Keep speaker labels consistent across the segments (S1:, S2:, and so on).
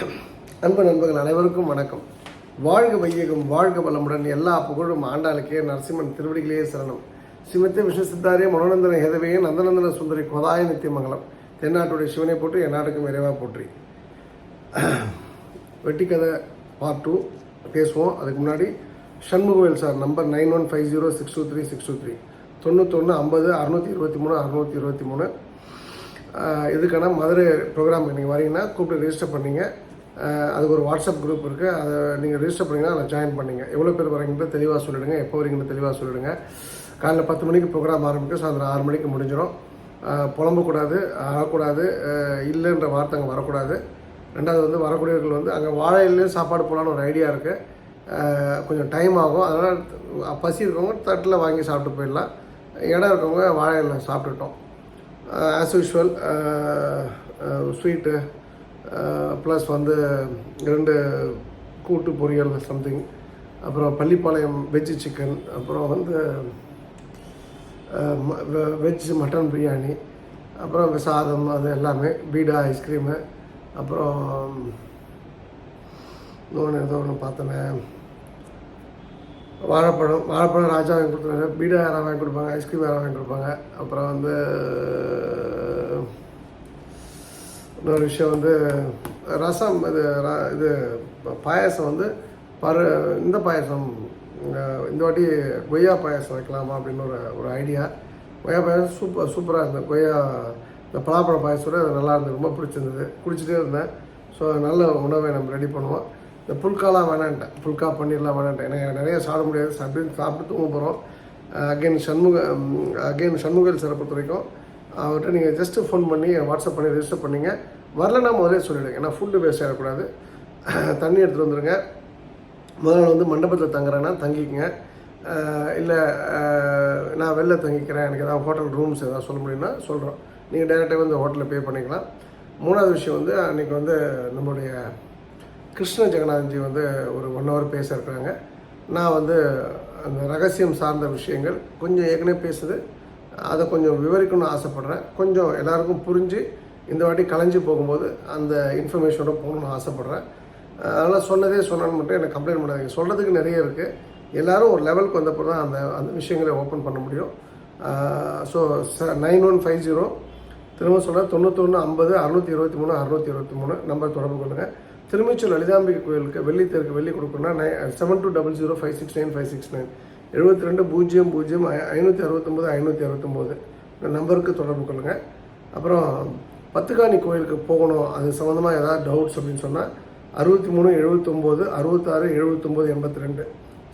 S1: அன்பு நண்பர்கள் அனைவருக்கும் வணக்கம். வாழ்க வையகம் வாழ்க வளமுடன் எல்லா புகழும் ஆண்டாளுக்கே நரசிம்மன் திருவடிகளே சரணம். சிவத்தை விஷ்ணு சித்தாரே மனோநந்தன ஹேதவையே நந்தநந்தன சுந்தரி கொதாய நித்தியமங்கலம். தென்னாட்டுடைய சிவனை போற்றி என் நாட்டுக்கும் விரைவாக போற்றி. வெட்டிக்கதை பார்ட் டூ பேசுவோம். அதுக்கு முன்னாடி Shanmugavel sir number nine one five zero six two three six two three தொண்ணூத்தொன்று ஐம்பது அறுநூற்றி இருபத்தி மூணு அறுநூற்றி இருபத்தி மூணு. இதுக்கான மதுரை ப்ரோக்ராம் நீங்கள் வரீங்கன்னா கூப்பிட்டு ரெஜிஸ்டர் பண்ணீங்க. அதுக்கு ஒரு வாட்ஸ்அப் குரூப் இருக்குது அதை நீங்கள் ரிஜிஸ்டர் பண்ணிங்கன்னா அதில் ஜாயின் பண்ணீங்க. எவ்வளோ பேர் வரீங்கன்னு தெளிவாக சொல்லிடுங்க. எப்போ வரீங்கன்னு தெளிவாக சொல்லிவிடுங்க காலைல பத்து மணிக்கு ப்ரோக்ராம் ஆரம்பிக்கும். சாயந்தரம் ஆறு மணிக்கு முடிஞ்சிடும் புலம்பக்கூடாது அழக்கூடாது இல்லைன்ற வார்த்தை அங்கே வரக்கூடாது. ரெண்டாவது வந்து வரக்கூடியவர்கள் வந்து அங்கே வாழையிலேயே சாப்பாடு போகலான்னு ஒரு ஐடியா இருக்குது கொஞ்சம் டைம் ஆகும். அதனால் பசி இருக்கவங்க தட்டில் வாங்கி சாப்பிட்டு போயிடலாம். இடம் இருக்கவங்க வாழையில் சாப்பிட்டுட்டோம். ஆஸ் யூஷுவல் ஸ்வீட்டு ப்ளஸ் வந்து ரெண்டு கூட்டு பொரியல் சம்திங் அப்புறம் பள்ளிப்பாளையம் வெஜ்ஜு சிக்கன் அப்புறம் வந்து வெஜ் மட்டன் பிரியாணி அப்புறம் சாதம் அது எல்லாமே பீடா ஐஸ்கிரீமு அப்புறம் இன்னொன்று ஏதோ ஒன்று பார்த்தேனே. வாழைப்பழம் வாழைப்பழம் ராஜா வாங்கி கொடுத்தாங்க பீடா யாராவது வாங்கி கொடுப்பாங்க ஐஸ்கிரீம் யாராவது வாங்கி கொடுப்பாங்க. அப்புறம் வந்து இன்னொரு விஷயம் வந்து ரசம் இது ர- இது பாயசம் வந்து பரு இந்த பாயசம் இந்த வாட்டி கொய்யா பாயாசம் வைக்கலாமா அப்படின்னு ஒரு ஒரு ஐடியா கொய்யா பாயாசம் சூப்பர் சூப்பராக இருந்தது. கொய்யா இந்த பலாப்பழ பாயசோட அது நல்லா இருந்தது. ரொம்ப பிடிச்சிருந்தது. குடிச்சிட்டே இருந்தேன். ஸோ நல்ல உணவை நம்ம ரெடி பண்ணுவோம். இந்த புல்காலாம் வேணான்ட்டேன். புல்கா பன்னீர்லாம் வேணான்ட்டேன். எனக்கு நிறைய சாப்பிட முடியாது. அப்படின்னு சாப்பிட்டு தூங்க போகிறோம் அகைன் சண்முக அகைன் சண்முகல் சிறப்பு வரைக்கும் அவர்கிட்ட நீங்கள் ஜஸ்ட்டு ஃபோன் பண்ணி வாட்ஸ்அப் பண்ணி ரெஜிஸ்டர் பண்ணிங்க. வரலன்னா முதலே சொல்லிவிடுங்க ஏன்னா ஃபுட்டு வேஸ்ட் ஆகக்கூடாது தண்ணி எடுத்துகிட்டு வந்துடுங்க முதல் நாள் வந்து மண்டபத்தில் தங்குறேன்னா தங்கிக்கங்க. இல்லை நான் வெளில தங்கிக்கிறேன். எனக்கு ஏதாவது ஹோட்டல் ரூம்ஸ் எதாவது சொல்ல முடியும்னா சொல்கிறோம் நீங்கள் டேரெக்டாக வந்து ஹோட்டலில் பே பண்ணிக்கலாம். மூணாவது விஷயம் வந்து அன்றைக்கி வந்து நம்மளுடைய கிருஷ்ண ஜெகநாதன்ஜி வந்து ஒரு ஒன் ஹவர் பேச இருக்கிறாங்க. நான் வந்து அந்த ரகசியம் சார்ந்த விஷயங்கள் கொஞ்சம் ஏற்கனவே பேசுது. அதை கொஞ்சம் விவரிக்கணும்னு ஆசைப்பட்றேன். கொஞ்சம் எல்லாருக்கும் புரிஞ்சு இந்த வாட்டி கலைஞ்சு போகும்போது அந்த இன்ஃபர்மேஷனோட போகணும்னு ஆசைப்பட்றேன். அதனால் சொன்னதே சொன்னான்னு மட்டும் எனக்கு கம்ப்ளைண்ட் பண்ணாதீங்க. சொல்கிறதுக்கு நிறைய இருக்குது எல்லாரும் ஒரு லெவலுக்கு வந்தப்போ தான் அந்த அந்த விஷயங்களை ஓப்பன் பண்ண முடியும். So nine one five zero திரும்ப சொன்னால் தொண்ணூத்தொன்று ஐம்பது அறுநூற்றி இருபத்தி மூணு அறுநூற்றி இருபத்தி மூணு நம்பர் தொடர்பு கொள்ளுங்கள் திருமிச்சூர் லலிதாம்பிகை கோயிலுக்கு வெள்ளி தெருக்கு வெள்ளி கொடுக்கணும்னா nine seven two double zero five six nine five six nine எழுபத்தி ரெண்டு பூஜ்ஜியம் பூஜ்ஜியம் ஐ- ஐநூற்றி அறுபத்தொம்போது ஐநூற்றி அறுபத்தொம்போது இந்த நம்பருக்கு தொடர்பு கொள்ளுங்கள் அப்புறம் பத்துக்காணி கோயிலுக்கு போகணும். அது சம்மந்தமாக ஏதாவது டவுட்ஸ் அப்படின்னு சொன்னால் அறுபத்தி மூணு எழுபத்தொம்போது அறுபத்தாறு எழுபத்தொம்போது எண்பத்தி ரெண்டு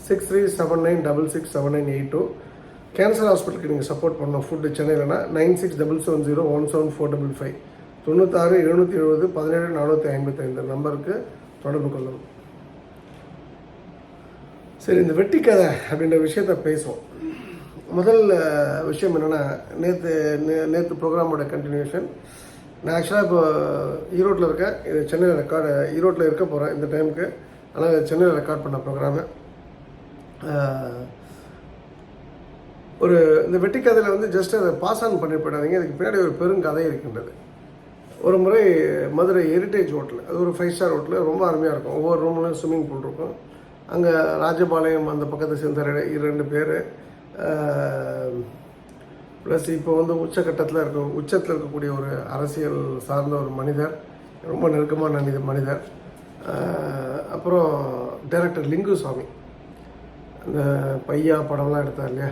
S1: six three seven nine double six seven nine eight two cancer ஹாஸ்பிட்டலுக்கு நீங்கள் சப்போர்ட் பண்ணணும். Food சென்னையிலனா nine six double seven zero one seven four double five தொண்ணூத்தாறு எழுநூற்றி எழுபது பதினேழு நானூற்றி ஐம்பத்தைந்து நம்பருக்கு தொடர்பு கொள்ளணும் சரி இந்த வெட்டி கதை அப்படின்ற விஷயத்த பேசுவோம். முதல் விஷயம் என்னென்னா நேற்று நேற்று ப்ரோக்ராமோட கண்டினியூஷன் நான் ஆக்சுவலாக இப்போ ஈரோட்டில் இருக்கேன். இது சென்னையில் ரெக்கார்டு ஈரோட்டில் இருக்க போகிறேன் இந்த டைமுக்கு ஆனால் சென்னையில் ரெக்கார்ட் பண்ண ப்ரோக்ராமு ஒரு இந்த வெட்டி கதையில் வந்து ஜஸ்ட் அதை பாஸ் ஆன் பண்ணி போயிடாதீங்க இதுக்கு பின்னாடி ஒரு பெருங்கதை இருக்கின்றது. ஒரு முறை மதுரை ஹெரிட்டேஜ் ஹோட்டல் அது ஒரு ஃபைவ் ஸ்டார் ஹோட்டல் ரொம்ப அருமையாக இருக்கும். ஒவ்வொரு ரூம்லையும் ஸ்விம்மிங் பூல் இருக்கும். அங்கே ராஜபாளையம் அந்த பக்கத்தை சேர்ந்த இரண்டு பேர் ப்ளஸ் இப்போ வந்து உச்சக்கட்டத்தில் இருக்க உச்சத்தில் இருக்கக்கூடிய ஒரு அரசியல் சார்ந்த ஒரு மனிதர் ரொம்ப நெருக்கமான மனித மனிதர். அப்புறம் டைரக்டர் லிங்குசாமி. அந்த பையா படம்லாம் எடுத்தார் இல்லையா?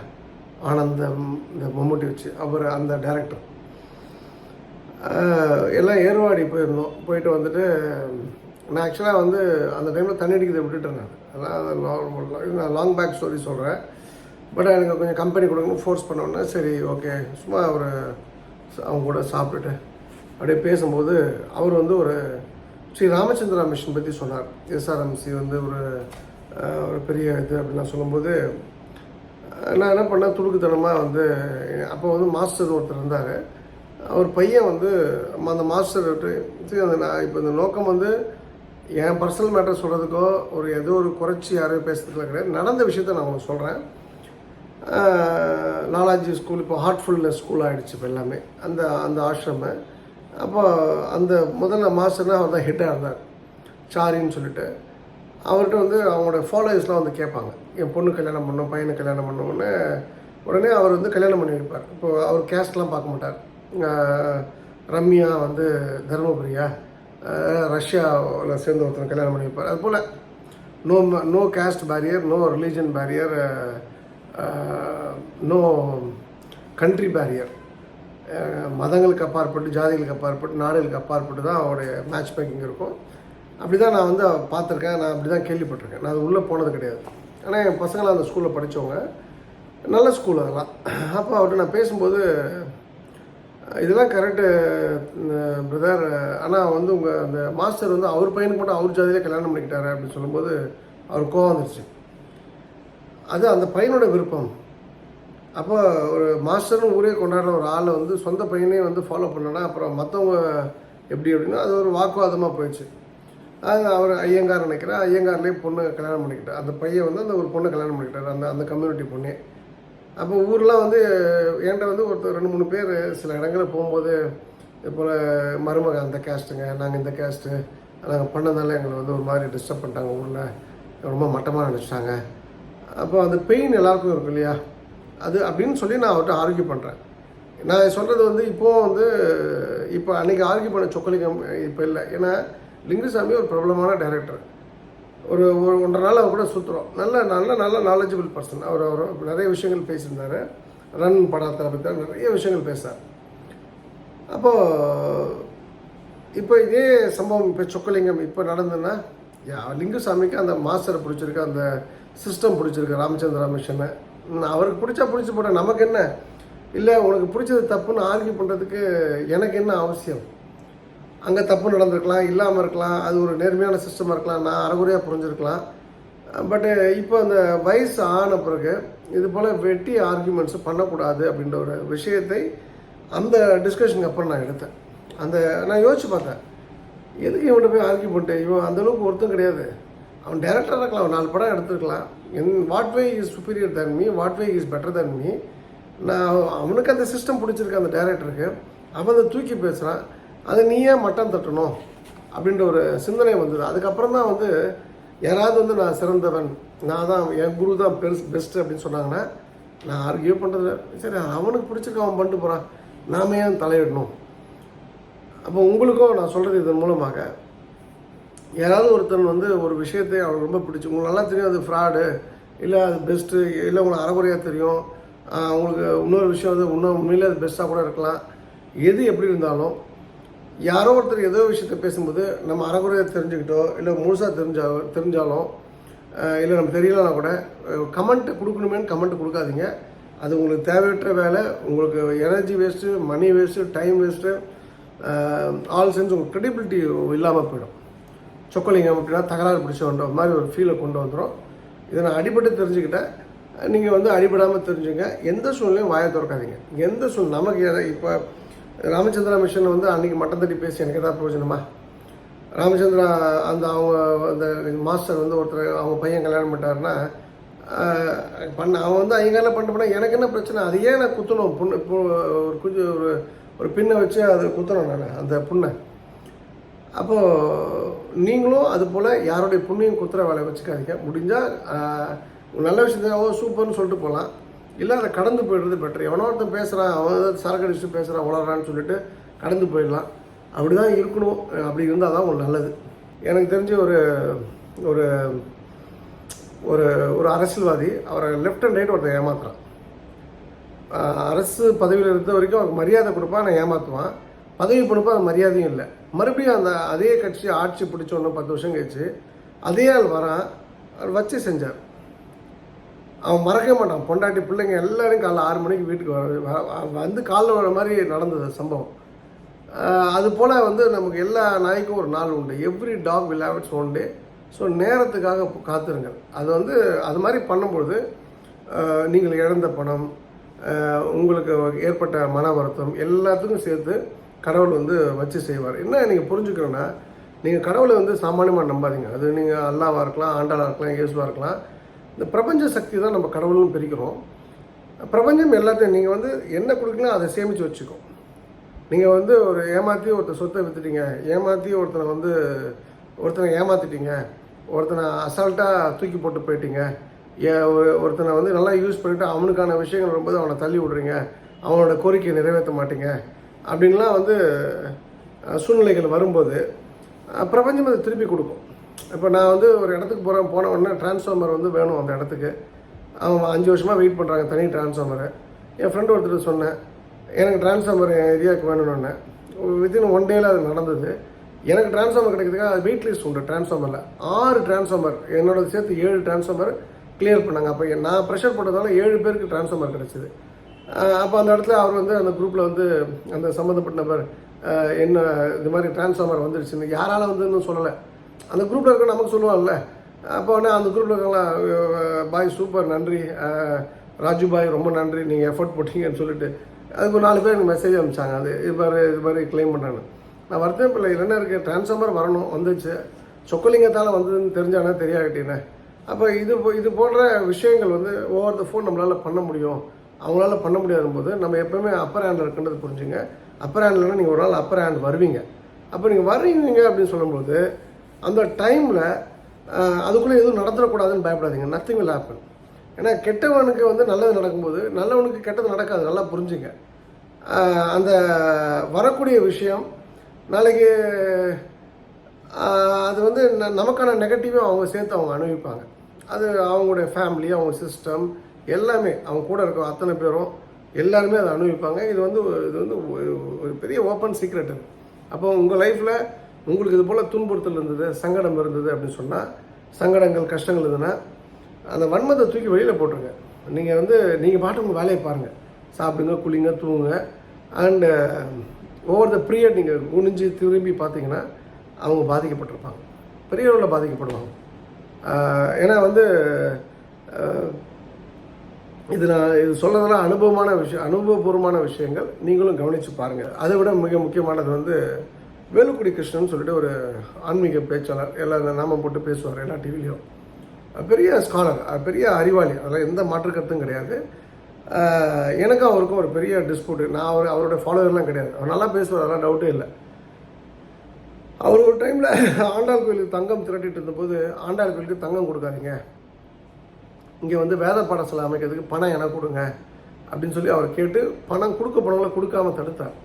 S1: ஆனந்தம் இந்த மம்முட்டி வச்சு அவர் அந்த டைரக்டர் எல்லாம் ஏர்வாடி போயிருந்தோம். போயிட்டு வந்துட்டு நான் ஆக்சுவலாக வந்து அந்த டைமில் தண்ணி அடிக்கிறதை விட்டுட்டேன் நான். அதான் நான் லாங் பேக் ஸ்டோரி சொல்கிறேன் பட் எனக்கு கொஞ்சம் கம்பெனி கொடுக்கணும் ஃபோர்ஸ் பண்ணோன்னே சரி ஓகே சும்மா அவர் அவங்க கூட சாப்பிட்டுட்டு அப்படியே பேசும்போது அவர் வந்து ஒரு ஸ்ரீ ராமச்சந்திரா மிஷன் பற்றி சொன்னார். எஸ்ஆர்எம்சி வந்து ஒரு ஒரு பெரிய இது அப்படின்லாம் சொல்லும்போது நான் என்ன பண்ணேன் துடுக்குத்தனமாக வந்து அப்போ வந்து மாஸ்டர் ஒருத்தர் இருந்தார். அவர் பையன் வந்து அந்த மாஸ்டர் விட்டு சரி, அந்த நான் இப்போ இந்த நோக்கம் வந்து என் பர்சனல் மேட்டர் சொல்கிறதுக்கோ ஒரு ஏதோ ஒரு குறைச்சி யாரையும் பேசுறதுக்குலாம் கிடையாது. நடந்த விஷயத்த நான் உங்களுக்கு சொல்கிறேன் நாலாஜி ஸ்கூல் இப்போ ஹார்ட்ஃபுல்னஸ் ஸ்கூல் ஆகிடுச்சு இப்போ எல்லாமே. அந்த அந்த ஆசிரம. அப்போ அந்த முதல்ல மாஸ்டர்னா அவர் தான் ஹெட்டாக இருந்தார். சாரின்னு சொல்லிட்டு. அவர்கிட்ட வந்து அவங்களோட ஃபாலோயர்ஸ்லாம் வந்து கேட்பாங்க. என் பொண்ணு கல்யாணம் பண்ணோம் பையனை கல்யாணம் பண்ணணும்னு உடனே அவர் வந்து கல்யாணம் பண்ணி வைப்பார் இப்போது அவர் கேஸ்ட்லாம் பார்க்க மாட்டார். ரம்யா வந்து தருமபுரியா? ரஷ்யாவில் சேர்ந்து ஒருத்தனை கல்யாணம் பண்ணி வைப்பார் அதுபோல் no no caste barrier no religion barrier no country barrier மதங்களுக்கு அப்பாற்பட்டு ஜாதிகளுக்கு அப்பாற்பட்டு நாடுகளுக்கு அப்பாற்பட்டு தான் அவருடைய மேட்ச் மேக்கிங் இருக்கும். அப்படி தான் நான் வந்து பார்த்துருக்கேன். நான் அப்படி தான் கேள்விப்பட்டிருக்கேன். நான் அது உள்ளே போனது கிடையாது. ஆனால் என் பசங்களாம் அந்த ஸ்கூலில் படித்தவங்க நல்ல ஸ்கூல் அதெல்லாம். அப்போ அவர்கிட்ட நான் பேசும்போது இதெல்லாம் கரெக்டு பிரதர் ஆனால் வந்து உங்கள் அந்த மாஸ்டர் வந்து அவர் பையனுக்கு மட்டும் அவர் ஜாதியிலே கல்யாணம் பண்ணிக்கிட்டாரு அப்படின்னு சொல்லும்போது அவர் கோவம் வந்துருச்சு. அது அந்த பையனோட விருப்பம். அப்போ ஒரு மாஸ்டர்னு ஊரே கொண்டாடுற ஒரு ஆளை வந்து சொந்த பையனே வந்து ஃபாலோ பண்ணனா அப்புறம் மற்றவங்க எப்படி அப்படின்னா அது ஒரு வாக்குவாதமாக போயிடுச்சு. அது அவர் ஐயங்கார் நினைக்கிறேன் ஐயங்கார்லேயே பொண்ணு கல்யாணம் பண்ணிக்கிட்டார். அந்த பையன் வந்து அந்த ஒரு பொண்ணை கல்யாணம் பண்ணிக்கிட்டார் அந்த அந்த கம்யூனிட்டி பொண்ணே. அப்போ ஊர்லாம் வந்து என்கிட்ட வந்து ஒருத்தர் ரெண்டு மூணு பேர் சில இடங்களில் போகும்போது இது போல் மருமக அந்த கேஸ்ட்டுங்க நாங்கள் இந்த கேஸ்ட்டு நாங்கள் பண்ணதால எங்களை வந்து ஒரு மாதிரி டிஸ்டர்ப் பண்ணிட்டாங்க ஊரில். ரொம்ப மட்டமாக நினச்சிட்டாங்க. அப்போ அந்த பெயின் எல்லாருக்கும் இருக்கும் இல்லையா? அது அப்படின்னு சொல்லி நான் அவர்கிட்ட ஆர்கியூ பண்ணுறேன் நான் சொல்கிறது வந்து இப்போது வந்து இப்போ அன்றைக்கி ஆர்கியூ பண்ண சொக்கலிங்கம் இப்போ இல்லை. ஏன்னா லிங்குசாமி ஒரு பிரபலமான டைரக்டர் ஒரு ஒரு ஒன்றரை நாள் அவர் கூட சுற்றுறோம் நல்ல நல்ல நல்ல நாலேஜபிள் பர்சன் அவர் அவர் நிறைய விஷயங்கள் பேசியிருந்தார். ரன் படத்தை பற்றி நிறைய விஷயங்கள் பேசுகிறார் அப்போது இப்போ இதே சம்பவம் இப்போ சொக்கலிங்கம் இப்போ நடந்ததுன்னா லிங்குசாமிக்கு அந்த மாஸ்டரை பிடிச்சிருக்கு அந்த சிஸ்டம் பிடிச்சிருக்கு ராமச்சந்திர மிஷனை அவருக்கு பிடிச்சா பிடிச்சி போட்டேன் நமக்கு என்ன? இல்லை உனக்கு பிடிச்சது தப்புன்னு ஆர்கியூ பண்ணுறதுக்கு எனக்கு என்ன அவசியம்? அங்கே தப்பு நடந்திருக்கலாம் இல்லாமல் இருக்கலாம் அது ஒரு நேர்மையான சிஸ்டமாக இருக்கலாம் நான் அறகுறையாக புரிஞ்சிருக்கலாம். பட்டு இப்போ அந்த வயசு ஆன பிறகு இது போல் வெட்டி ஆர்கியூமெண்ட்ஸ் பண்ணக்கூடாது அப்படின்ற ஒரு விஷயத்தை அந்த டிஸ்கஷனுக்கு அப்புறம் நான் எடுத்தேன். அந்த நான் யோசிச்சு பார்த்தேன். எதுக்கு இவன்கிட்ட போய் ஆர்கியூ பண்ணிட்டேன் இவன் அந்தளவுக்கு ஒருத்தம் கிடையாது. அவன் டேரக்டராக இருக்கலாம் அவன் நாலு படம் எடுத்துருக்கலாம். என் what way is superior than me what way is better than me நான் அவனுக்கு அந்த சிஸ்டம் பிடிச்சிருக்கு அந்த டேரக்டருக்கு அவன் அதை தூக்கி பேசுகிறான் அது நீ ஏன் மட்டம் தட்டணும் அப்படின்ற ஒரு சிந்தனை வந்தது. அதுக்கப்புறம் தான் வந்து யாராவது வந்து நான் சிறந்தவன் நான் தான் என் குரு தான் பெருசு பெஸ்ட்டு அப்படின்னு சொன்னாங்கன்னா நான் ஆர்கியூ பண்ணுறது சரி அவனுக்கு பிடிச்சிருக்க அவன் பண்ணிட்டு போகிறான் நாம ஏன் தலையிடணும்? அப்போ உங்களுக்கும் நான் சொல்கிறது இதன் மூலமாக யாராவது ஒருத்தன் வந்து ஒரு விஷயத்தை அவனுக்கு ரொம்ப பிடிச்சி உங்களுக்கு நல்லா தெரியும் அது ஃப்ராடு இல்லை அது பெஸ்ட்டு இல்லை உங்களுக்கு அறகுறையாக தெரியும். உங்களுக்கு இன்னொரு விஷயம் வந்து இன்னும் உண்மையிலே அது பெஸ்ட்டாக கூட இருக்கலாம். எது எப்படி இருந்தாலும் யாரோ ஒருத்தர் ஏதோ விஷயத்த பேசும்போது நம்ம அறகுறையை தெரிஞ்சுக்கிட்டோ இல்லை முழுசாக தெரிஞ்சா தெரிஞ்சாலும் இல்லை நம்ம தெரியலனா கூட கமெண்ட்டு கொடுக்கணுமேனு கமெண்ட் கொடுக்காதீங்க. அது உங்களுக்கு தேவையற்ற வேலை. உங்களுக்கு energy waste money waste time waste all sense உங்களுக்கு க்ரெடிபிலிட்டி இல்லாமல் போயிடும். சொக்கலிங்கம் அப்படின்னா தகராறு பிடிச்சவன்ற மாதிரி ஒரு ஃபீலை கொண்டு வந்துடும் இதை நான் அடிபட்டு தெரிஞ்சுக்கிட்டேன். நீங்கள் வந்து அடிபடாமல் தெரிஞ்சுங்க. எந்த சூழ்நிலையும் வாயை திறக்காதீங்க. எந்த சூழ்நிலை? நமக்கு எதை- இப்போ ராமச்சந்திரா மிஷன் வந்து அன்றைக்கி மட்டம் தட்டி பேசி எனக்கு எதாவது பிரயோஜனமா? ராமச்சந்திரா அந்த அவங்க அந்த மாஸ்டர் வந்து ஒருத்தர் அவங்க பையன் கல்யாணம் பண்ணிட்டாருன்னா பண்ண அவன் வந்து ஐயங்கால பண்ணிட்டு போனால் எனக்கு என்ன பிரச்சனை? அது ஏன் நான் குத்தணும். புண்ணு பு- ஒரு குஞ்சு ஒரு ஒரு பின்னை வச்சு அது குத்தணும் நான் அந்த புண்ணை. அப்போது நீங்களும் அது போல் யாருடைய புண்ணையும் குத்துற வேலை வச்சுக்காதீங்க. முடிஞ்சால் நல்ல விஷயத்த ஓ சூப்பர்னு சொல்லிட்டு போகலாம் இல்லை அதை கடந்து போயிடுறது பெட்டர் எவனோ ஒருத்தன் பேசுகிறான் அவன் சரக்கு அடிச்சுட்டு பேசுகிறான் உளறான்னு சொல்லிட்டு கடந்து போயிடலாம். அப்படி தான் இருக்கணும். அப்படி இருந்தால் தான் உங்களுக்கு நல்லது. எனக்கு தெரிஞ்ச ஒரு ஒரு ஒரு ஒரு அரசியல்வாதி அவரை லெஃப்ட் அண்ட் ரைட் ஒருத்தன் ஏமாத்துறான். அரசு பதவியில் இருந்த வரைக்கும் அவருக்கு மரியாதை கொடுப்பான் நான் ஏமாற்றுவான் பதவி கொடுப்பா அது மரியாதையும் இல்லை. மறுபடியும் அந்த அதே கட்சி ஆட்சி பிடிச்ச ஒன்று பத்து வருஷம் கழிச்சு அதே ஆள் வரான் அவர் வச்சு செஞ்சார். அவன் மறக்க மாட்டான். பொண்டாட்டி பிள்ளைங்க எல்லாரும் காலைல ஆறு மணிக்கு வீட்டுக்கு வர வ- வந்து காலில் வர மாதிரி நடந்தது சம்பவம். அது போல் வந்து நமக்கு எல்லா நாய்க்கும் ஒரு நாள் உண்டு. Every dog will have its own day so நேரத்துக்காக காத்திருங்கள். அது வந்து அது மாதிரி பண்ணும்பொழுது நீங்கள் இழந்த பணம் உங்களுக்கு ஏற்பட்ட மன வருத்தம் எல்லாத்துக்கும் சேர்த்து கடவுள் வந்து வச்சு செய்வார். என்ன நீங்கள் புரிஞ்சுக்கணுன்னா நீங்கள் கடவுளை வந்து சாமானியமாக நம்பாதீங்க. அது நீங்கள் அல்லாவாக இருக்கலாம் ஆண்டாளாக இருக்கலாம் இயேசுவாக இருக்கலாம். இந்த பிரபஞ்ச சக்தி தான் நம்ம கடவுள்னு பிரிக்கிறோம். பிரபஞ்சம் எல்லாத்தையும் நீங்கள் வந்து என்ன கொடுக்கலாம் அதை சேமித்து வச்சுக்கோ நீங்கள் வந்து ஒரு ஏமாற்றி ஒருத்தர் சொத்தை விற்றுட்டீங்க ஏமாற்றி ஒருத்தனை வந்து ஒருத்தனை ஏமாத்திட்டீங்க ஒருத்தனை அசால்ட்டாக தூக்கி போட்டு போயிட்டீங்க ஏ ஒரு- ஒருத்தனை வந்து நல்லா யூஸ் பண்ணிவிட்டு அவனுக்கான விஷயங்கள் வரும்போது அவனை தள்ளி விடுறீங்க அவனோட கோரிக்கையை நிறைவேற்ற மாட்டீங்க அப்படின்லாம் வந்து சூழ்நிலைகள் வரும்போது பிரபஞ்சம் அதை திருப்பி கொடுக்கும். இப்போ நான் வந்து ஒரு இடத்துக்கு போகிறேன் போன உடனே டிரான்ஸ்ஃபார்மர் வந்து வேணும் அந்த இடத்துக்கு. அவங்க அஞ்சு வருஷமாக வெயிட் பண்ணுறாங்க தனி டிரான்ஸ்ஃபார்மரு என் ஃப்ரெண்டு ஒருத்தர் சொன்னேன் எனக்கு டிரான்ஸ்ஃபார்மர் என் ஏரியாவுக்கு வேணும்னு. வித்தின் ஒன் டேயில் அது நடந்தது. எனக்கு டிரான்ஸ்ஃபார்மர் கிடைக்கிறதுக்காக அது வெயிட் லிஸ்ட் உண்டு டிரான்ஸ்ஃபார்மரில் ஆறு டிரான்ஸ்ஃபார்மர் என்னோட சேர்த்து ஏழு டிரான்ஸ்ஃபார்மர் கிளியர் பண்ணாங்க. அப்போ நான் ப்ரெஷர் போட்டதால ஏழு பேருக்கு டிரான்ஸ்ஃபார்மர் கிடச்சிது. அப்போ அந்த இடத்துல அவர் வந்து அந்த குரூப்பில் வந்து அந்த சம்மந்தப்பட்ட நபர் என்ன இது மாதிரி டிரான்ஸ்ஃபார்மர் வந்துருச்சுன்னு யாரால வந்துன்னு சொல்லலை. அந்த குரூப்பில் இருக்க நமக்கு சொல்லுவாங்கல்ல. அப்போ உடனே அந்த குரூப்பில் இருக்கலாம் பாய் சூப்பர் நன்றி ராஜு பாய் ரொம்ப நன்றி நீங்கள் எஃபர்ட் போட்டீங்கன்னு சொல்லிட்டு. அதுக்கு ஒரு நாலு பேர் எனக்கு மெசேஜ் அனுப்பிச்சாங்க. அது இது மாதிரி இது மாதிரி க்ளைம் பண்ணாங்க நான் வருத்தம் இல்லை என்ன இருக்குது டிரான்ஸ்ஃபார்மர் வரணும் வந்துச்சு. சொக்கலிங்கத்தால் வந்ததுன்னு தெரிஞ்சானே தெரியாகிட்டேனே அப்போ இது போ- இது போன்ற விஷயங்கள் வந்து ஓவர் த ஃபோன் நம்மளால் பண்ண முடியும். அவங்களால பண்ண முடியாத போது நம்ம எப்பவுமே அப்பர் ஹேண்டில் இருக்குன்றது புரிஞ்சுங்க. அப்பர் ஹேண்ட்லன்னா நீங்கள் ஒரு நாள் அப்பர் ஹேண்ட் வருவீங்க. அப்போ நீங்கள் வர்றீங்க அப்படின்னு சொல்லும்போது அந்த டைமில் அதுக்குள்ளே எதுவும் நடந்துடக்கூடாதுன்னு பயப்படாதீங்க. Nothing will happen. ஏன்னா கெட்டவனுக்கு வந்து நல்லது நடக்கும்போது நல்லவனுக்கு கெட்டது நடக்காது. நல்லா புரிஞ்சுங்க. அந்த வரக்கூடிய விஷயம் நாளைக்கு அது வந்து ந- நமக்கான நெகட்டிவாக அவங்க சேர்த்து அவங்க அனுபவிப்பாங்க. அது அவங்களுடைய ஃபேமிலி அவங்க சிஸ்டம் எல்லாமே. அவங்க கூட இருக்க அத்தனை பேரும் எல்லாருமே அதை அனுபவிப்பாங்க. இது வந்து இது வந்து ஒரு- ஒரு பெரிய ஓப்பன் சீக்ரெட் இது அப்போ உங்கள் லைஃப்பில் உங்களுக்கு இது போல் துன்புறுத்தல் இருந்தது சங்கடம் இருந்தது அப்படின்னு சொன்னால் சங்கடங்கள் கஷ்டங்கள் இருந்ததுன்னா அந்த வன்மத்தை தூக்கி வெளியில் போட்டுருங்க. நீங்கள் வந்து நீங்கள் பாட்டு உங்கள் வேலையை பாருங்கள் சாப்பிடுங்க குளிங்க தூங்குங்க. அண்டு ஓவர் த பீரியட் நீங்கள் குனிஞ்சு திரும்பி பார்த்தீங்கன்னா அவங்க பாதிக்கப்பட்டிருப்பாங்க. பெரிய அளவில் பாதிக்கப்படுவாங்க ஏன்னா வந்து இது நான் இது சொல்றதெல்லாம் அனுபவமான விஷயம் அனுபவபூர்வமான விஷயங்கள். நீங்களும் கவனித்து பாருங்கள் அதை விட மிக முக்கியமானது வந்து வேலுக்குடி கிருஷ்ணன் சொல்லிட்டு ஒரு ஆன்மீக பேச்சாளர். எல்லாம் நாமம் போட்டு பேசுவார் எல்லா டிவிலையும் பெரிய ஸ்காலர் பெரிய அறிவாளி. அதில் எந்த மாற்று கருத்தும் கிடையாது. எனக்கும் அவருக்கும் ஒரு பெரிய டிஸ்பியூட் நான் அவர் அவரோட ஃபாலோவர்லாம் கிடையாது. அவர் நல்லா பேசுவார் அதெல்லாம் டவுட்டே இல்லை. அவர் ஒரு டைமில் ஆண்டாள் கோயிலுக்கு தங்கம் திரட்டிட்டு இருந்தபோது ஆண்டாள் கோயிலுக்கு தங்கம் கொடுக்காதீங்க. இங்கே வந்து வேத பாடசாலை அமைக்கிறதுக்கு பணம் என கொடுங்க அப்படின்னு சொல்லி அவர் கேட்டு பணம் கொடுக்க பணங்களை கொடுக்காம தடுத்தார்.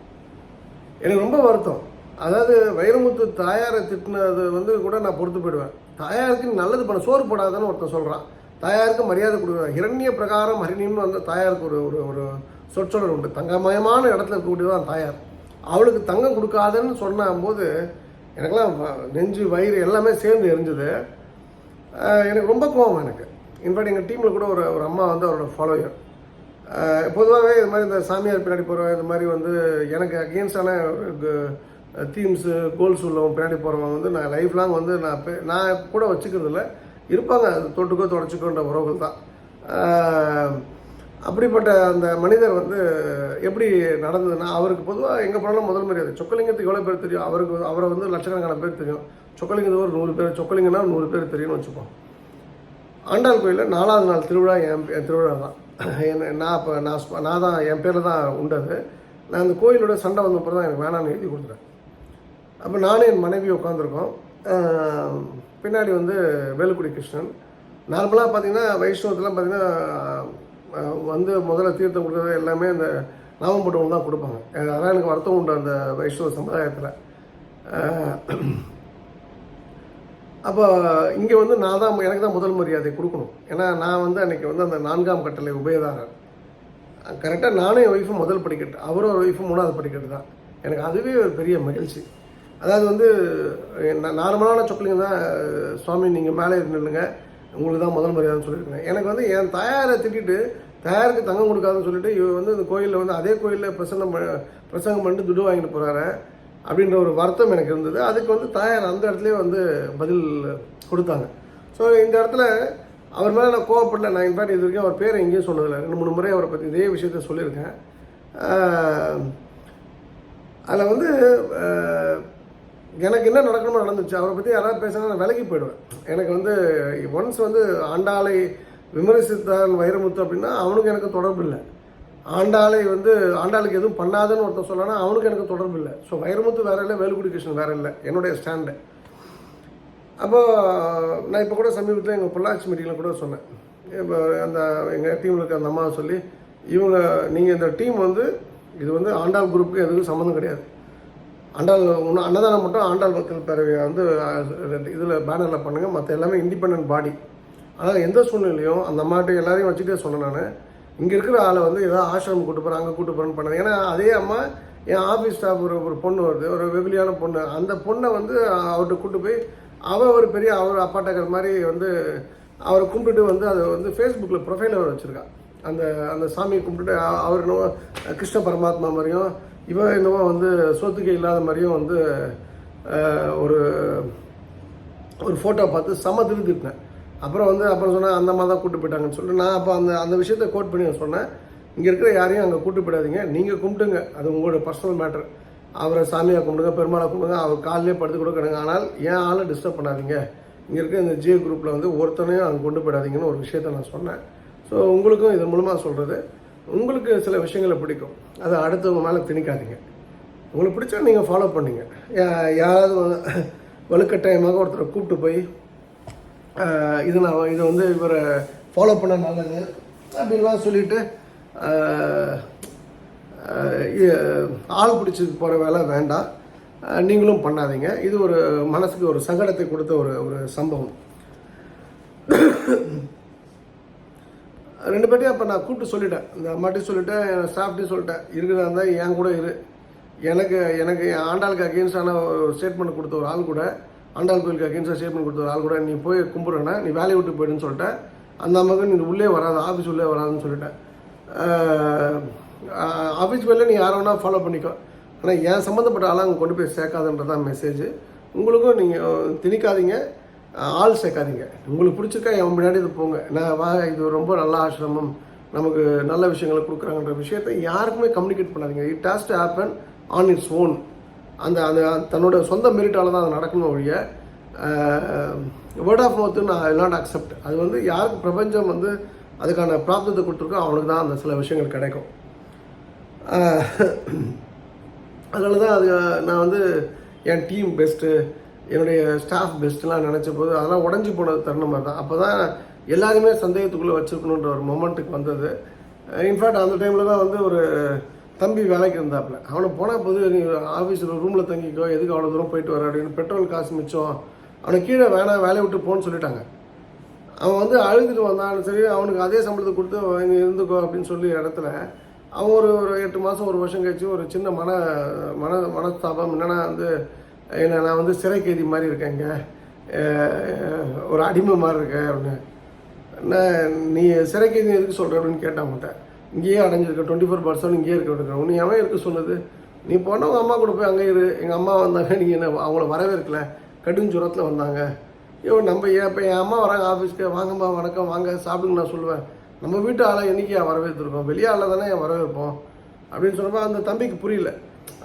S1: எனக்கு ரொம்ப வருத்தம். அதாவது வைரமுத்து தாயாரை திட்டினது வந்து கூட நான் பொறுத்து போயிடுவேன். தாயாருக்கு நல்லது பண்ண சோறு போடாதுன்னு ஒருத்தன் சொல்கிறான் தாயாருக்கு மரியாதை கொடுக்குறான் ஹிரண்ய பிரகாரம் ஹரிணின்னு வந்து தாயாருக்கு ஒரு ஒரு ஒரு சொற்சொடர் உண்டு. தங்கமயமான இடத்துல இருக்கக்கூடியதான் தாயார். அவளுக்கு தங்கம் கொடுக்காதுன்னு சொன்ன போது எனக்கெல்லாம் நெஞ்சு வயிறு எல்லாமே சேர்ந்து எரிஞ்சுது. எனக்கு ரொம்ப கோவம் எனக்கு. இன்ஃபேக்ட் எங்கள் டீமில் கூட ஒரு ஒரு அம்மா வந்து அவரோட ஃபாலோயர் பொதுவாகவே இது மாதிரி இந்த சாமியார் பின்னாடி போகிற இந்த மாதிரி வந்து எனக்கு அகெயின்ஸ்டான தீம்ஸு கோல்ஸ் உள்ளவங்க பின்னாடி போகிறவங்க வந்து நான் லைஃப் லாங் வந்து நான் நான் கூட வச்சுக்கிறதில்ல. இருப்பாங்க. அது தொட்டுக்கோ தொடச்சிக்கோன்ற உறவுகள் தான். அப்படிப்பட்ட அந்த மனிதர் வந்து எப்படி நடந்ததுன்னா அவருக்கு பொதுவாக எங்கே போனாலும் முதல் மரியாதை சொக்கலிங்கத்துக்கு எவ்வளோ பேர் தெரியும்? அவருக்கு அவரை வந்து லட்சக்கணக்கான பேர் தெரியும். சொக்கலிங்கத்துக்கு ஒரு நூறு பேர் சொக்கலிங்கன்னா நூறு பேர் தெரியும்னு வச்சுப்போம். ஆண்டாள் கோயிலில் நாலாவது நாள் திருவிழா என் என் திருவிழா தான். என்ன நான் இப்போ நான் நான் தான் என் பேரில் தான் உண்டது. நான் அந்த கோயிலோட சண்டை வந்தப்போ தான் எனக்கு வேணாம்னு எழுதி கொடுத்துட்டேன். அப்போ நானும் என் மனைவி உட்காந்துருக்கோம் பின்னாடி வந்து வேலுக்குடி கிருஷ்ணன். நார்மலாக பார்த்தீங்கன்னா வைஷ்ணவத்துலாம் பார்த்தீங்கன்னா வந்து முதல்ல தீர்த்தம் கொடுக்குறது எல்லாமே அந்த நாமம் போட்டவங்க தான் கொடுப்பாங்க. அதான் எனக்கு வருத்தம் உண்டு அந்த வைஷ்ணவ சமுதாயத்தில் அப்போ இங்கே வந்து நான் தான் எனக்கு தான் முதல் மரியாதை கொடுக்கணும். ஏன்னா நான் வந்து அன்றைக்கி வந்து அந்த நான்காம் கட்டளை உபயதாரர். கரெக்டாக நானும் என் ஒய்ஃபும் முதல் படிக்கட்டு அவரும் ஒரு ஒய்ஃபும் மூணாவது படிக்கட்டு தான். எனக்கு அதுவே ஒரு பெரிய மகிழ்ச்சி. அதாவது வந்து நார்மலான சொக்கலிங்க தான் சுவாமி நீங்கள் மேலே இருந்துருங்க உங்களுக்கு தான் முதல் மரியாதைன்னு சொல்லியிருக்கேன். எனக்கு வந்து என் தாயாரை திட்டிட்டு தாயாருக்கு தங்கம் கொடுக்காதுன்னு சொல்லிட்டு இவர் வந்து இந்த கோயிலில் வந்து அதே கோயிலில் பிரசன்னம் பிரசங்கம் பண்ணிட்டு துடு வாங்கிட்டு போகிறாரு அப்படின்ற ஒரு வருத்தம் எனக்கு இருந்தது. அதுக்கு வந்து தாயார் அந்த இடத்துலேயே வந்து பதில் கொடுத்தாங்க. ஸோ இந்த இடத்துல அவர் மேலே நான் கோவப்படல. நான் இன்ஃபேக்ட் இது வரைக்கும் அவர் பேரை எங்கேயும் சொன்னதில்லை. ரெண்டு மூணு முறை அவரை பற்றி இதே விஷயத்த சொல்லியிருக்கேன். அதில் வந்து எனக்கு என்ன நடக்கணுமோ நடந்துச்சு. அவரை பற்றி யாராவது பேசினா நான் விலகி போயிடுவேன். எனக்கு வந்து ஒன்ஸ் வந்து ஆண்டாளை விமர்சித்தான் வைரமுத்து அப்படின்னா அவனுக்கு எனக்கு தொடர்பு இல்லை. ஆண்டாளை வந்து ஆண்டாளுக்கு எதுவும் பண்ணாதுன்னு ஒருத்தன் சொன்னானா அவனுக்கு எனக்கு தொடர்பு இல்லை. ஸோ வைரமுத்து வேற இல்லை வேலுக்குடி கிருஷ்ணன் வேற இல்லை. என்னுடைய ஸ்டாண்டு அப்போ நான் இப்போ கூட சமீபத்தில் எங்கள் பொள்ளாச்சி மீட்டிங்கில் கூட சொன்னேன். இப்போ அந்த எங்கள் டீமில் இருக்க அந்த அம்மா சொல்லி இவங்க நீங்கள் இந்த டீம் வந்து இது வந்து ஆண்டாள் குரூப்புக்கு எதுவும் சம்மந்தம் கிடையாது. ஆண்டாள் ஒன்று அன்னதானம் மட்டும் ஆண்டாள் மக்கள் பேரவையை வந்து இதில் பேனரில் பண்ணுங்கள் மற்ற எல்லாமே இண்டிபெண்ட் பாடி ஆனால் எந்த சூழ்நிலையும் அந்த அம்மாட்ட எல்லாரையும் வச்சுட்டே சொன்னேன் நான். இங்கே இருக்கிற ஆளை வந்து ஏதாவது ஆசிரமம் கூட்டு போகிறேன் அங்கே கூட்டு போகிறேன்னு பண்ணாங்க ஏன்னா அதே அம்மா என் ஆஃபீஸ் ஸ்டாஃப் ஒரு ஒரு பொண்ணு வருது ஒரு வெகுலியான பொண்ணு. அந்த பொண்ணை வந்து அவர்கிட்ட கூட்டு போய் அவள் ஒரு பெரிய அவர் அப்பாட்டக்கிற மாதிரி வந்து அவரை கும்பிட்டுட்டு வந்து அதை வந்து ஃபேஸ்புக்கில் ப்ரொஃபைல் அவர் வச்சுருக்கா. அந்த அந்த சாமியை கும்பிட்டுட்டு அவர் கிருஷ்ண பரமாத்மா மாதிரியும் இவன் என்னவோ வந்து சொத்துக்கை இல்லாத மாதிரியும் வந்து ஒரு ஒரு ஃபோட்டோ பார்த்து செம திருத்திட்டேன் அப்புறம் வந்து அப்புறம் சொன்னேன் அந்த மாதிரி தான் கூட்டு போயிட்டாங்கன்னு சொல்லிட்டு நான் அப்போ அந்த அந்த விஷயத்தை கோட் பண்ணி சொன்னேன். இங்கே இருக்கிற யாரையும் அங்கே கூட்டு போயிடாதீங்க. நீங்கள் கும்பிட்டுங்க அது உங்களோட பர்சனல் மேட்டர் அவரை சாமியாக கும்பிடுங்க பெருமாளை கும்பிடுங்க அவர் காலிலே படுத்து கூட கிடங்க. ஆனால் ஏன் ஆளை டிஸ்டர்ப் பண்ணாதீங்க. இங்கே இருக்கிற இந்த ஜியோ குரூப்பில் வந்து ஒருத்தனையும் அங்கே கொண்டு போயிடாதீங்கன்னு ஒரு விஷயத்த நான் சொன்னேன். ஸோ உங்களுக்கும் இதன் மூலமாக சொல்கிறது உங்களுக்கு சில விஷயங்களை பிடிக்கும். அதை அடுத்தவங்க மேலே திணிக்காதீங்க. உங்களுக்கு பிடிச்சா நீங்கள் ஃபாலோ பண்ணுங்க. யாராவது வலுக்கட்டாயமாக ஒருத்தரை கூப்பிட்டு போய் இது நான் இது வந்து இவரை ஃபாலோ பண்ண நல்லது அப்படின்லாம் சொல்லிட்டு ஆள் பிடிச்சி போகிற வேலை வேண்டாம். நீங்களும் பண்ணாதீங்க. இது ஒரு மனசுக்கு ஒரு சங்கடத்தை கொடுத்த ஒரு ஒரு சம்பவம். ரெண்டு பேர்ட்டையும் அப்போ நான் கூப்பிட்டு சொல்லிட்டேன். இந்த அம்மாட்டையும் சொல்லிட்டேன் என் ஸ்டாஃப்ட்டையும் சொல்லிட்டேன். இருக்கிறதா இருந்தால் என் கூட இரு. எனக்கு எனக்கு என் ஆண்டாளுக்கு அகேன்ஸ்டான ஒரு ஸ்டேட்மெண்ட் கொடுத்த ஒரு ஆள் கூட ஆண்டாள் கோயிலுக்கு அகேன்ஸ்டாக ஸ்டேட்மெண்ட் கொடுத்த ஒரு ஆள் கூட நீ போய் கும்பிட்றேன்னா நீ வேலையை விட்டு போயிடுன்னு சொல்லிட்டேன். அந்த அம்மாவுக்கு நீ உள்ளே வராது ஆஃபீஸ் உள்ளே வராதுன்னு சொல்லிட்டேன். ஆஃபீஸ் வேலை நீ யாரை வேணால் ஃபாலோ பண்ணிக்கோ. ஆனால் என் சம்மந்தப்பட்ட ஆளாக அங்கே கொண்டு போய் சேர்க்காதுன்றதான் மெசேஜ் உங்களுக்கும் நீங்கள் திணிக்காதீங்க. ஆள் சேர்க்காதீங்க. உங்களுக்கு பிடிச்சிருக்கா என் முன்னாடி இது போங்க. நான் வா இது ரொம்ப நல்ல ஆசிரமம். நமக்கு நல்ல விஷயங்களை கொடுக்குறாங்கன்ற விஷயத்தை யாருக்குமே கம்யூனிகேட் பண்ணாதீங்க. It has to happen on its own அந்த அந்த தன்னோட சொந்த மெரிட்டால் தான் அது நடக்கணும் ஒழிய வேர்ட் ஆஃப் மவுத்து நான் ஐ நாட் அக்செப்ட் அது வந்து யாருக்கு பிரபஞ்சம் வந்து அதுக்கான பிராப்தத்தை கொடுத்துருக்கோ அவனுக்கு தான் அந்த சில விஷயங்கள் கிடைக்கும். அதனால தான் அது நான் வந்து என் டீம் பெஸ்ட்டு என்னுடைய ஸ்டாஃப் பெஸ்ட்டுலாம் நினச்ச போது அதெல்லாம் உடஞ்சி போன தருணமாக தான். அப்போ தான் எல்லாருமே சந்தேகத்துக்குள்ளே வச்சுருக்கணுன்ற ஒரு மொமெண்ட்டுக்கு வந்தது. இன்ஃபேக்ட் அந்த டைமில் தான் வந்து ஒரு தம்பி வேலைக்கு இருந்தாப்புல. அவனை போனால் போது நீ ஆஃபீஸில் ரூமில் தங்கிக்கோ எதுக்கு அவ்வளோ தூரம் போயிட்டு வர? அப்படின்னு பெட்ரோல் காசு மிச்சம். அவனை கீழே வேணாம் வேலையை விட்டு போன்னு சொல்லிட்டாங்க. அவன் வந்து அழுதுட்டு வந்தான். சரி அவனுக்கு அதே சம்பளத்தை கொடுத்து இங்கே இருந்துக்கோ அப்படின்னு சொல்லி இடத்துல அவன் ஒரு ஒரு எட்டு மாதம் ஒரு வருஷம் கழிச்சு ஒரு சின்ன மன மன மனஸ்தாபம். என்னென்னா வந்து என்ன நான் வந்து சிறை கைதி மாதிரி இருக்கேங்க. ஒரு அடிமை மாதிரி இருக்கேன் அப்படின்னு. நான் நீ சிறை கைதி எதுக்கு சொல்கிற அப்படின்னு கேட்டால் மாட்டேன் இங்கேயே அடைஞ்சிருக்க டுவெண்ட்டி ஃபோர் பர்சன்ட் இங்கேயே இருக்க விட்டுருக்க நீ அவன் இருக்க சொன்னது நீ போனால் உங்கள் அம்மா கூட போய் அங்கே இரு. எங்கள் அம்மா வந்தாங்க நீங்கள் என்ன அவங்கள வரவேற்கல. கடும் ஜுரத்தில் வந்தாங்க. ஐயோ நம்ம ஏன் இப்போ என் அம்மா வராங்க ஆஃபீஸ்க்கு வாங்கம்மா வணக்கம் வாங்க சாப்பிடுங்க நான் சொல்லுவேன். நம்ம வீட்டு ஆளை என்னைக்கு ஏன் வரவேற்றிருக்கோம் வெளியே ஆளை தானே ஏன் வரவேற்போம். அப்படின்னு சொன்னப்போ அந்த தம்பிக்கு புரியல.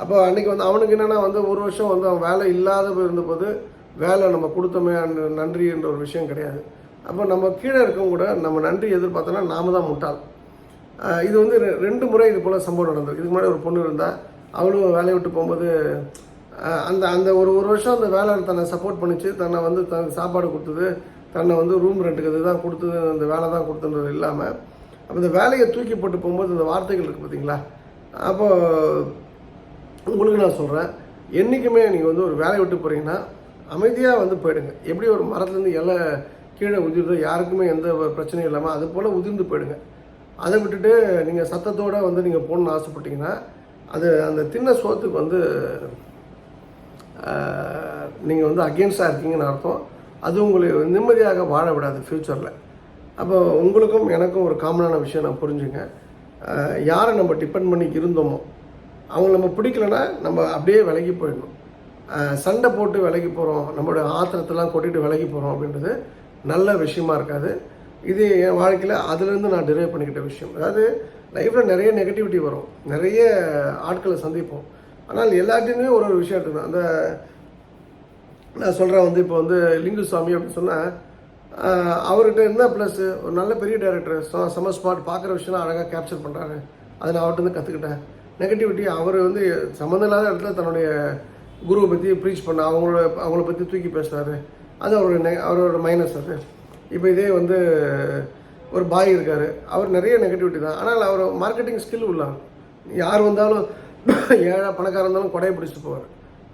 S1: அப்போ அன்றைக்கி வந்து அவனுக்கு என்னென்னா வந்து ஒரு வருஷம் வந்து அவன் வேலை இல்லாத இருந்தபோது வேலை நம்ம கொடுத்தோமே நன்றி என்ற ஒரு விஷயம் கிடையாது. அப்போ நம்ம கீழே இருக்கவங்க கூட நம்ம நன்றி எதிர்பார்த்தோன்னா நாம தான் முட்டாள். இது வந்து ரெ- ரெண்டு முறை இது போல் சம்பவம் நடந்தது. இதுக்கு முன்னாடி ஒரு பொண்ணு இருந்தால் அவளும் வேலையை விட்டு போகும்போது அந்த அந்த ஒரு ஒரு வருஷம் அந்த வேலை தன்னை சப்போர்ட் பண்ணிச்சு. தன்னை வந்து தன் சாப்பாடு கொடுத்தது தன்னை வந்து ரூம் ரெண்டுக்கு இதுதான் கொடுத்தது அந்த வேலை தான் கொடுத்துன்றது இல்லாமல் அப்போ இந்த வேலையை தூக்கி போட்டு போகும்போது இந்த வார்த்தைகள் இருக்குது பார்த்தீங்களா அப்போது உங்களுக்கு நான் சொல்கிறேன் என்றைக்குமே நீங்கள் வந்து ஒரு வேலையை விட்டு போகிறீங்கன்னா அமைதியாக வந்து போயிடுங்க. எப்படி ஒரு மரத்துலேருந்து இலை கீழே உதிர்தோ யாருக்குமே எந்த ஒரு பிரச்சனையும் இல்லாமல் அது போல் உதிர்ந்து போயிடுங்க. அதை விட்டுட்டு நீங்கள் சத்தத்தோடு வந்து நீங்கள் போகணுன்னு ஆசைப்பட்டீங்கன்னா அது அந்த தின்ன சோத்துக்கு வந்து நீங்கள் வந்து அகேன்ஸ்டாக இருக்கீங்கன்னு அர்த்தம். அது உங்களை நிம்மதியாக வாழ விடாது ஃப்யூச்சரில் அப்போ உங்களுக்கும் எனக்கும் ஒரு காமனான விஷயம் நான் புரிஞ்சுங்க யாரை நம்ம டிபெண்ட் பண்ணி இருந்தோமோ அவங்க நம்ம பிடிக்கலன்னா நம்ம அப்படியே விலகி போயிடணும். சண்டை போட்டு விலகி போகிறோம் நம்மளோட ஆத்திரத்தெல்லாம் கொட்டிட்டு விலகி போகிறோம் அப்படின்றது நல்ல விஷயமா இருக்காது. இது என் வாழ்க்கையில் அதுலேருந்து நான் டிரைவ் பண்ணிக்கிட்ட விஷயம். அதாவது லைஃப்பில் நிறைய நெகட்டிவிட்டி வரும். நிறைய ஆட்களை சந்திப்போம். ஆனால் எல்லாத்தையுமே ஒரு ஒரு விஷயம் இருக்குது அந்த நான் சொல்கிறேன் வந்து இப்போ வந்து லிங்குசாமி அப்படின்னு சொன்னால் அவர்கிட்ட என்ன ப்ளஸ் ஒரு நல்ல பெரிய டேரக்டர் சம ஸ்பாட் பார்க்குற விஷயம்லாம் அழகாக கேப்சர் பண்ணுறாரு அதை நான் அவர்கிட்ட இருந்து கற்றுக்கிட்டேன் நெகட்டிவிட்டி அவர் வந்து சம்மந்தம் இல்லாத இடத்துல தன்னுடைய குருவை பற்றி ப்ரீச் பண்ண அவங்களோட அவங்கள பற்றி தூக்கி பேசுகிறாரு அது அவரோட நெ அவரோட மைனஸ் அது. இப்போ இதே வந்து ஒரு பாய் இருக்கார். அவர் நிறைய நெகட்டிவிட்டி தான். ஆனால் அவர் மார்க்கெட்டிங் ஸ்கில் உள்ளார் யார் வந்தாலும் ஏழை பணக்காரன் இருந்தாலும் கொடையை பிடிச்சிட்டு போவார்.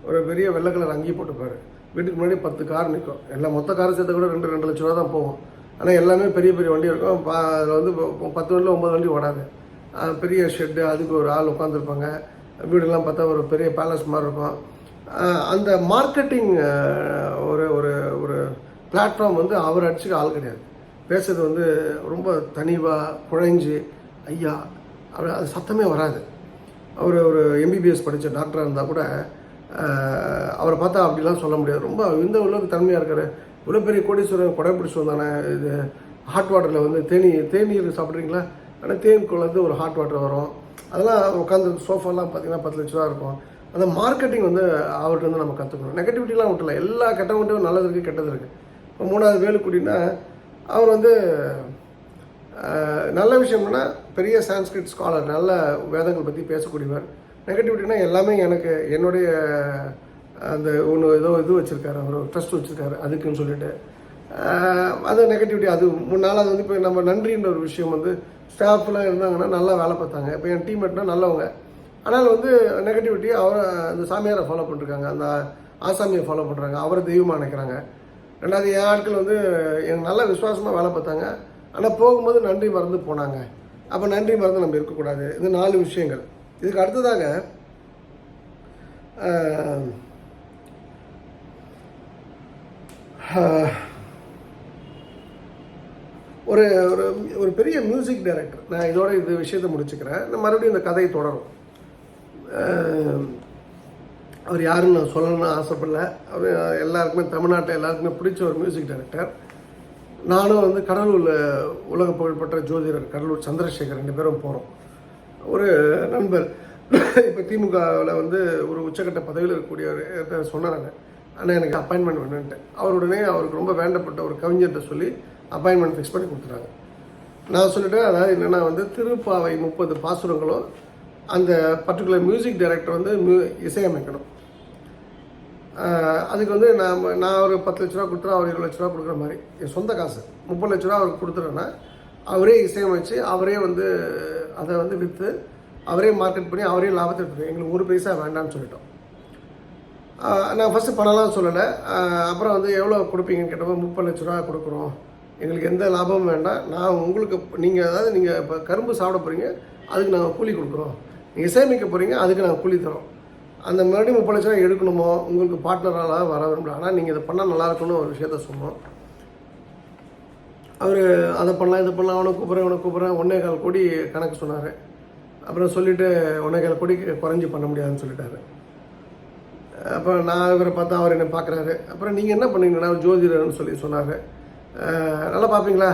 S1: ஒரு பெரிய வெள்ளை கலர் அங்கி போட்டுப்பார். வீட்டுக்கு முன்னாடி பத்து கார் நிற்கும் எல்லாம் மொத்த காரை சேர்த்து கூட ரெண்டு ரெண்டு லட்ச ரூபா தான் போகும். ஆனால் எல்லாமே பெரிய பெரிய வண்டி இருக்கும். பா அதில் வந்து பத்து வண்டியில் ஒம்பது வண்டி ஓடாது. பெரிய ஷெட்டு அதுக்கு ஒரு ஆள் உட்காந்துருப்பாங்க வீடெல்லாம் பார்த்தா ஒரு பெரிய பேலஸ் மாதிரி இருக்கும். அந்த மார்க்கெட்டிங் ஒரு ஒரு ஒரு பிளாட்ஃபார்ம் வந்து அவர் அடிச்சுக்க ஆள் கிடையாது. பேசுறது வந்து ரொம்ப தனிவாக குழைஞ்சு ஐயா அப்படி அது சத்தமே வராது. அவர் ஒரு எம்பிபிஎஸ் படித்த டாக்டராக இருந்தால் கூட அவரை பார்த்தா அப்படிலாம் சொல்ல முடியாது. ரொம்ப இந்த உள்ளது தன்மையாக இருக்கார். இவ்வளோ பெரிய கோடீஸ்வரன் கொடைப்பிடிச்சு வந்தானே இது ஹாட் வாட்டரில் வந்து தேனி தேநீர் சாப்பிட்றீங்களா? ஆனால் தேன் வந்து ஒரு ஹாட் வாட்டர் வரும். அதெல்லாம் உட்காந்து சோஃபாலாம் பார்த்தீங்கன்னா பத்து லட்ச ரூபா இருக்கும். அந்த மார்க்கெட்டிங் வந்து அவர்கிட்ட வந்து நம்ம கற்றுக்கணும் நெகட்டிவிட்டிலாம் விட்டல. எல்லா கெட்டவன்ட்டும் நல்லது இருக்குது கெட்டது இருக்குது இப்போ மூணாவது வேலுக்குடினா அவர் வந்து நல்ல விஷயம்னா பெரிய சான்ஸ்கிரிட் ஸ்காலர் நல்ல வேதங்கள் பற்றி பேசக்கூடியவர். நெகட்டிவிட்டினா எல்லாமே எனக்கு என்னுடைய அந்த ஒன்று ஏதோ இது வச்சுருக்காரு அவர் ட்ரஸ்ட் வச்சுருக்காரு அதுக்குன்னு சொல்லிட்டு. அது நெகட்டிவிட்டி அது மூணு அது வந்து இப்போ நம்ம நன்றின்ற ஒரு விஷயம் வந்து ஸ்டாஃப்லாம் இருந்தாங்கன்னா நல்லா வேலை பார்த்தாங்க. இப்போ என் டீம்மேட்னா நல்லவங்க. ஆனால் வந்து நெகட்டிவிட்டி அவரை அந்த சாமியாரை ஃபாலோ பண்ணிருக்காங்க. அந்த ஆசாமியை ஃபாலோ பண்ணுறாங்க அவரை தெய்வமாக நினைக்கிறாங்க. ரெண்டாவது என் ஆட்கள் வந்து எனக்கு நல்லா விசுவாசமாக வேலை பார்த்தாங்க. ஆனால் போகும்போது நன்றி மறந்து போனாங்க. அப்போ நன்றி மறந்து நம்ம இருக்கக்கூடாது. இது நாலு விஷயங்கள். இதுக்கு அடுத்ததாக Uh, ஒரு ஒரு ஒரு பெரிய மியூசிக் டைரக்டர் நான் இதோட இந்த விஷயத்தை முடிச்சுக்கிறேன். நான் மறுபடியும் இந்த கதை தொடரும். அவர் யாருன்னு நான் சொல்லணும்னு ஆசைப்படல. அவர் எல்லாருக்குமே தமிழ்நாட்டில் எல்லாருக்குமே பிடிச்ச ஒரு மியூசிக் டைரக்டர் நானும் வந்து கடலூரில் உலக புகழ்பெற்ற ஜோதிடர் கடலூர் சந்திரசேகர் ரெண்டு பேரும் போகிறோம் ஒரு நண்பர். இப்போ திமுகவில் வந்து ஒரு உச்சக்கட்ட பதவியில் இருக்கக்கூடியவர் சொன்னாங்க ஆனால் எனக்கு அப்பாயின்மெண்ட் வேணுன்ட்டு அவருடனே அவருக்கு ரொம்ப வேண்டப்பட்ட ஒரு கவிஞர்கிட்ட சொல்லி அப்பாயின்மெண்ட் ஃபிக்ஸ் பண்ணி கொடுத்துட்டாங்க நான் சொல்லிட்டேன் அதாவது என்னென்னா வந்து திருப்பாவை முப்பது பாசுரங்களும் அந்த பர்டிகுலர் மியூசிக் டைரக்டர் வந்து மியூ இசையமைக்கணும். அதுக்கு வந்து நான் நான் ஒரு பத்து லட்ச ரூபா கொடுத்துறேன் அவர் இருபது லட்ச ரூபா கொடுக்குற மாதிரி. என் சொந்த காசு. முப்பது லட்ச ரூபா அவருக்கு கொடுத்துறேன்னா அவரே இசையமைச்சு அவரே வந்து அதை வந்து விற்று அவரே மார்க்கெட் பண்ணி அவரே லாபத்தை எடுத்துருவோம் எங்களுக்கு ஒரு பைசா வேண்டாம்னு சொல்லிட்டோம். நான் ஃபஸ்ட்டு பணம்லாம் சொல்லலை. அப்புறம் வந்து எவ்வளோ கொடுப்பீங்கன்னு கேட்டப்போ முப்பது லட்ச ரூபா கொடுக்குறோம். எங்களுக்கு எந்த லாபமும் வேண்டாம். நான் உங்களுக்கு நீங்கள் அதாவது நீங்கள் இப்போ கரும்பு சாப்பிட போகிறீங்க அதுக்கு நாங்கள் கூலி கொடுக்குறோம். நீங்கள் சேமிக்க போகிறீங்க அதுக்கு நாங்கள் கூலி தரோம். அந்த மறுபடியும் முப்பது லட்சம் எடுக்கணுமோ உங்களுக்கு பார்ட்னராக வர விரும்பல. ஆனால் நீங்கள் இதை பண்ணால் நல்லா இருக்கும்னு ஒரு விஷயத்த சொன்னோம். அவர் அதை பண்ணலாம் இதை பண்ணலாம் அவனை கூப்பிட்றேன் அவனை கூப்பிட்றேன் ஒன்றே கால் கோடி கணக்கு சொன்னார். அப்புறம் சொல்லிவிட்டு ஒன்றே கால் கோடி குறைஞ்சி பண்ண முடியாதுன்னு சொல்லிட்டாரு. அப்புறம் நான் இவரை பார்த்தா அவர் என்னை பார்க்குறாரு. அப்புறம் நீங்கள் என்ன பண்ணீங்கன்னா ஜோதிடர்னு சொல்லி சொன்னார். நல்லா பார்ப்பீங்களா?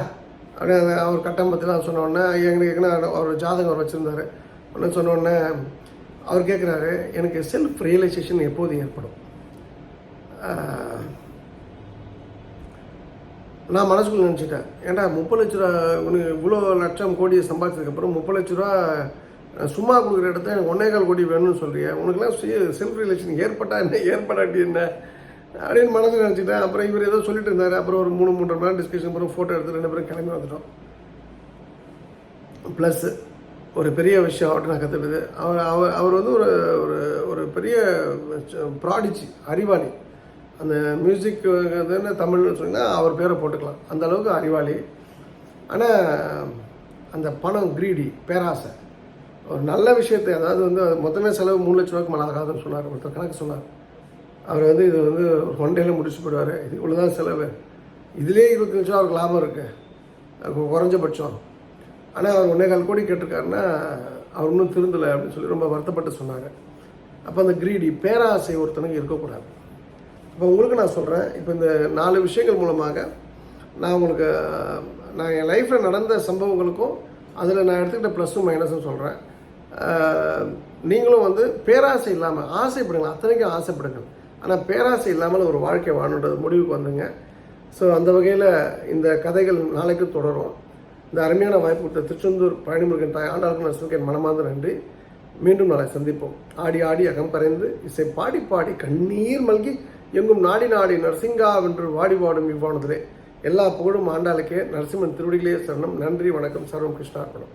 S1: அப்படியே அவர் கட்டம் பற்றிலாம் சொன்னோடனே எங்களுக்கு ஏற்கனவே அவர் ஜாதகம் அவர் வச்சுருந்தாரு. உடனே சொன்னோடனே அவர் கேட்குறாரு எனக்கு செல்ஃப் ரியலைசேஷன் எப்போது ஏற்படும். நான் மனசுக்குள்ள நினச்சிட்டேன். ஏன்டா முப்பது லட்ச ரூபா உனக்கு இவ்வளோ லட்சம் கோடியை சம்பாதிச்சதுக்கப்புறம் முப்பது லட்ச ரூபா சும்மா கொடுக்குற இடத்த எனக்கு ஒன்றே கால் கோடி வேணும்னு சொல்றியே. உனக்குலாம் செல்ஃப் ரிலேஷன் ஏற்பட்டா என்ன? ஏற்படாட்டி என்ன? அப்படின்னு மனசில் நினச்சிட்டேன் அப்புறம் இவர் ஏதோ சொல்லிட்டு இருந்தார். அப்புறம் ஒரு மூணு மூன்றரை மணி நேரம் டிஸ்கஷன் அப்புறம் ஃபோட்டோ எடுத்து ரெண்டு பேரும் கிளம்பி வந்துட்டோம். ப்ளஸ் ஒரு பெரிய விஷயம் அவர்கிட்ட நான் கற்றுக்கிட்டது அவர் அவர் அவர் வந்து ஒரு ஒரு ஒரு பெரிய ப்ராடிஜி அறிவாளி. அந்த மியூசிக் தமிழ்னு சொன்னால் அவர் பேரை போட்டுக்கலாம். அந்த அளவுக்கு அறிவாளி. ஆனால் அந்த பணம் கிரீடி பேராசை. ஒரு நல்ல விஷயத்தை அதாவது வந்து மொத்தமே செலவு மூணு லட்ச ரூபாய்க்கு மேலே ஆகாதுன்னு சொன்னார். ஒருத்தர் கணக்கு சொன்னார். அவர் வந்து இது வந்து ஒரு ஒன் டேல முடிச்சு போயிடுவார் இது இவ்வளோ தான் செலவு. இதுலேயே இருபத்தி லட்சம் அவருக்கு லாபம் இருக்குது குறைஞ்சபட்சம். ஆனால் அவர் ஒன்றே கால் கோடி கேட்டிருக்காருன்னா அவர் இன்னும் திருந்தலை அப்படின்னு சொல்லி ரொம்ப வருத்தப்பட்டு சொன்னாங்க. அப்போ அந்த கிரீடி பேராசை ஒருத்தனுக்கு இருக்கக்கூடாது. இப்போ உங்களுக்கு நான் சொல்கிறேன் இப்போ இந்த நாலு விஷயங்கள் மூலமாக நான் உங்களுக்கு நான் என் லைஃப்பில் நடந்த சம்பவங்களுக்கும் அதில் நான் எடுத்துக்கிட்ட ப்ளஸ்ஸும் மைனஸும் சொல்கிறேன் நீங்களும் வந்து பேராசை இல்லாமல் ஆசைப்படுங்கள். அத்தனைக்கும் ஆசைப்படுங்கள். ஆனால் பேராசை இல்லாமல் ஒரு வாழ்க்கை வாழணுன்றது முடிவுக்கு வந்துங்க. ஸோ அந்த வகையில் இந்த கதைகள் நாளைக்கு தொடரும். இந்த அருமையான வாய்ப்பு கொடுத்த திருச்செந்தூர் பழனிமுருகன் தாய் ஆண்டாளுக்கு நான் சொல்கிறேன் மனமார்ந்த நன்றி. மீண்டும் நாளை சந்திப்போம். ஆடி ஆடி அகம் கரைந்து இசை பாடி பாடி கண்ணீர் மல்கி எங்கும் நாடி நாடி நரசிங்கா வென்று வாடி வாடும் இவ்வானதிலே. எல்லா புகழும் ஆண்டாளுக்கே. நரசிம்மன் திருவடிகளே சரணம். நன்றி வணக்கம். சர்வம் கிருஷ்ணார்ப்பணம்